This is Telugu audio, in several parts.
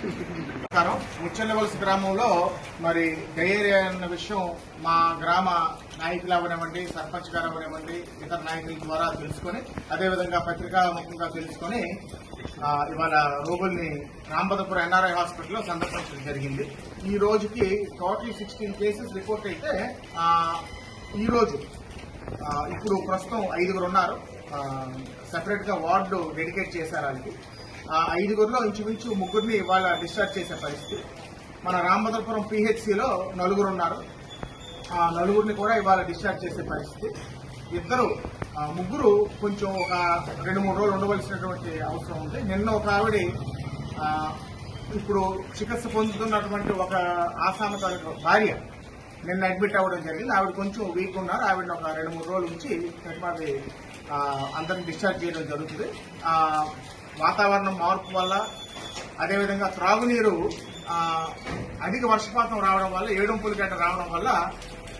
ఉన్నారు గ్రామంలో మరి డయేరియా అన్న విషయం మా గ్రామ నాయకులు అవనివ్వండి సర్పంచ్ గారు అవనివ్వండి ఇతర నాయకుల ద్వారా తెలుసుకొని అదేవిధంగా పత్రికా ముఖ్యంగా తెలుసుకొని ఇవాళ రోగుల్ని రాంబదపురం ఎన్ఆర్ఐ హాస్పిటల్లో సందర్శించడం జరిగింది. ఈ రోజుకి టోటల్ సిక్స్టీన్ కేసెస్ రిపోర్ట్ అయితే ఈరోజు ఇప్పుడు ప్రస్తుతం ఐదుగురు ఉన్నారు. సపరేట్గా వార్డు డెడికేట్ చేశారు వాళ్ళకి. ఐదుగురులో ఇంచుమించు ముగ్గురిని ఇవాళ డిశ్చార్జ్ చేసే పరిస్థితి. మన రామభద్రపురం పిహెచ్సిలో నలుగురు ఉన్నారు ఆ నలుగురిని కూడా ఇవాళ డిశ్చార్జ్ చేసే పరిస్థితి. ఇద్దరు ముగ్గురు కొంచెం ఒక రెండు మూడు రోజులు ఉండవలసినటువంటి అవసరం ఉంది. నిన్న ఒక ఆవిడ ఇప్పుడు చికిత్స పొందుతున్నటువంటి ఒక ఆసామ తాలూకు భార్య నిన్న అడ్మిట్ అవ్వడం జరిగింది. ఆవిడ కొంచెం వీక్ ఉన్నారు. ఆవిడని ఒక రెండు మూడు రోజుల నుంచి అందరిని డిశ్చార్జ్ చేయడం జరుగుతుంది. వాతావరణం మార్పు వల్ల అదేవిధంగా త్రాగునీరు అధిక వర్షపాతం రావడం వల్ల ఏడుంపులు గట్ట రావడం వల్ల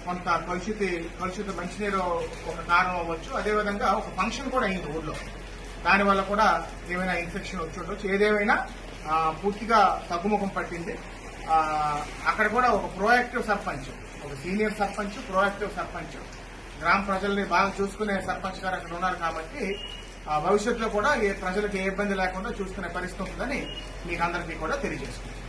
కొంత పరిస్థితి పరిస్థితి మంచినీరు ఒక కారణం అవ్వచ్చు. అదేవిధంగా ఒక ఫంక్షన్ కూడా అయింది ఊర్లో. దానివల్ల కూడా ఏమైనా ఇన్ఫెక్షన్ వచ్చి ఉండొచ్చు. ఏదేమైనా పూర్తిగా తగ్గుముఖం పట్టింది. అక్కడ కూడా ఒక ప్రోయాక్టివ్ సర్పంచ్ ఒక సీనియర్ సర్పంచ్ ప్రోయాక్టివ్ సర్పంచ్. గ్రామ ప్రజల్ని బాగా చూసుకునే సర్పంచ్ గారు అక్కడ ఉన్నారు కాబట్టి భవిష్యత్తులో కూడా ఏ ప్రజలకు ఏ ఇబ్బంది లేకుండా చూసుకునే పరిస్థితి ఉంటుందని మీకు అందరికీ కూడా తెలియజేసుకుంటాం